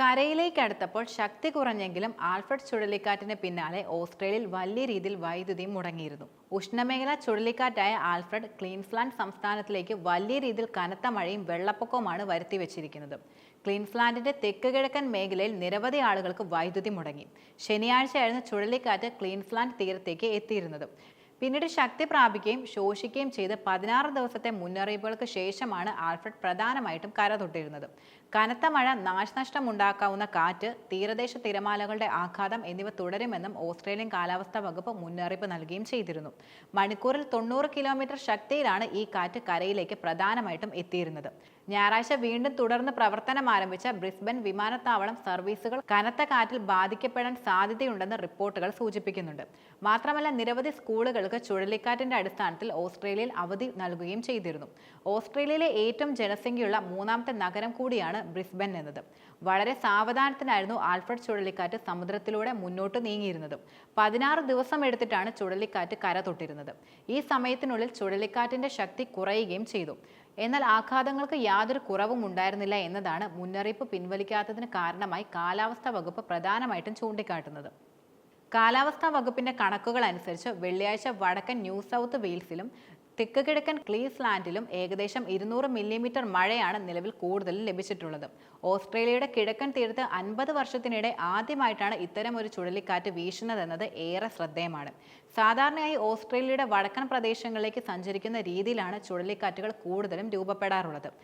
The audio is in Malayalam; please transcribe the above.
കരയിലേക്ക് അടുത്തപ്പോൾ ശക്തി കുറഞ്ഞെങ്കിലും ആൽഫ്രഡ് ചുഴലിക്കാറ്റിന് പിന്നാലെ ഓസ്ട്രേലിയയിൽ വലിയ രീതിയിൽ വൈദ്യുതി മുടങ്ങിയിരുന്നു. ഉഷ്ണമേഖലാ ചുഴലിക്കാറ്റായ ആൽഫ്രഡ് ക്ലീൻസ്ലാൻഡ് സംസ്ഥാനത്തിലേക്ക് വലിയ രീതിയിൽ കനത്ത മഴയും വെള്ളപ്പൊക്കവുമാണ് വരുത്തിവെച്ചിരിക്കുന്നത്. ക്ലീൻസ്ലാൻഡിന്റെ തെക്ക് കിഴക്കൻ മേഖലയിൽ നിരവധി ആളുകൾക്ക് വൈദ്യുതി മുടങ്ങി. ശനിയാഴ്ചയായിരുന്നു ചുഴലിക്കാറ്റ് ക്ലീൻസ്ലാൻഡ് തീരത്തേക്ക് എത്തിയിരുന്നത്. പിന്നീട് ശക്തി പ്രാപിക്കുകയും ശോഷിക്കുകയും ചെയ്ത് പതിനാറ് ദിവസത്തെ മുന്നറിയിപ്പുകൾക്ക് ശേഷമാണ് ആൽഫ്രഡ് പ്രധാനമായിട്ടും കരതൊട്ടിരുന്നത് കനത്ത മഴ നാശനഷ്ടം ഉണ്ടാക്കാവുന്ന കാറ്റ് തീരദേശ തിരമാലകളുടെ ആഘാതം എന്നിവ തുടരുമെന്നും ഓസ്ട്രേലിയൻ കാലാവസ്ഥാ വകുപ്പ് മുന്നറിയിപ്പ് നൽകുകയും ചെയ്തിരുന്നു. മണിക്കൂറിൽ തൊണ്ണൂറ് കിലോമീറ്റർ ശക്തിയിലാണ് ഈ കാറ്റ് കരയിലേക്ക് പ്രധാനമായിട്ടും എത്തിയിരുന്നത്. ഞായറാഴ്ച വീണ്ടും തുടർന്ന് പ്രവർത്തനം ആരംഭിച്ച ബ്രിസ്ബൻ വിമാനത്താവളം സർവീസുകൾ കനത്ത കാറ്റിൽ ബാധിക്കപ്പെടാൻ സാധ്യതയുണ്ടെന്ന് റിപ്പോർട്ടുകൾ സൂചിപ്പിക്കുന്നുണ്ട്. മാത്രമല്ല നിരവധി സ്കൂളുകൾക്ക് ചുഴലിക്കാറ്റിന്റെ അടിസ്ഥാനത്തിൽ ഓസ്ട്രേലിയയിൽ അവധി നൽകുകയും ചെയ്തിരുന്നു. ഓസ്ട്രേലിയയിലെ ഏറ്റവും ജനസംഖ്യയുള്ള മൂന്നാമത്തെ നഗരം കൂടിയാണ് ബ്രിസ്ബൻ എന്നത്. വളരെ സാവധാനത്തിനായിരുന്നു ആൽഫ്രഡ് ചുഴലിക്കാറ്റ് സമുദ്രത്തിലൂടെ മുന്നോട്ട് നീങ്ങിയിരുന്നത്. പതിനാറ് ദിവസം എടുത്തിട്ടാണ് ചുഴലിക്കാറ്റ് കര തൊട്ടിരുന്നത്. ഈ സമയത്തിനുള്ളിൽ ചുഴലിക്കാറ്റിന്റെ ശക്തി കുറയുകയും ചെയ്തു. എന്നാൽ ആഘാതങ്ങൾക്ക് യാതൊരു കുറവും ഉണ്ടായിരുന്നില്ല എന്നതാണ് മുന്നറിയിപ്പ് പിൻവലിക്കാത്തതിന് കാരണമായി കാലാവസ്ഥാ വകുപ്പ് പ്രധാനമായിട്ടും ചൂണ്ടിക്കാട്ടുന്നത്. കാലാവസ്ഥാ വകുപ്പിന്റെ കണക്കുകൾ അനുസരിച്ച് വെള്ളിയാഴ്ച വടക്കൻ ന്യൂ സൗത്ത് വെയിൽസിലും തെക്ക് കിഴക്കൻ ക്ലീസ്ലാൻഡിലും ഏകദേശം ഇരുന്നൂറ് മില്ലിമീറ്റർ മഴയാണ് നിലവിൽ കൂടുതൽ ലഭിച്ചിട്ടുള്ളത്. ഓസ്ട്രേലിയയുടെ കിഴക്കൻ തീരത്ത് അൻപത് വർഷത്തിനിടെ ആദ്യമായിട്ടാണ് ഇത്തരം ഒരു ചുഴലിക്കാറ്റ് വീശുന്നതെന്നത് ഏറെ ശ്രദ്ധേയമാണ്. സാധാരണയായി ഓസ്ട്രേലിയയുടെ വടക്കൻ പ്രദേശങ്ങളിലേക്ക് സഞ്ചരിക്കുന്ന രീതിയിലാണ് ചുഴലിക്കാറ്റുകൾ കൂടുതലും രൂപപ്പെടാറുള്ളത്.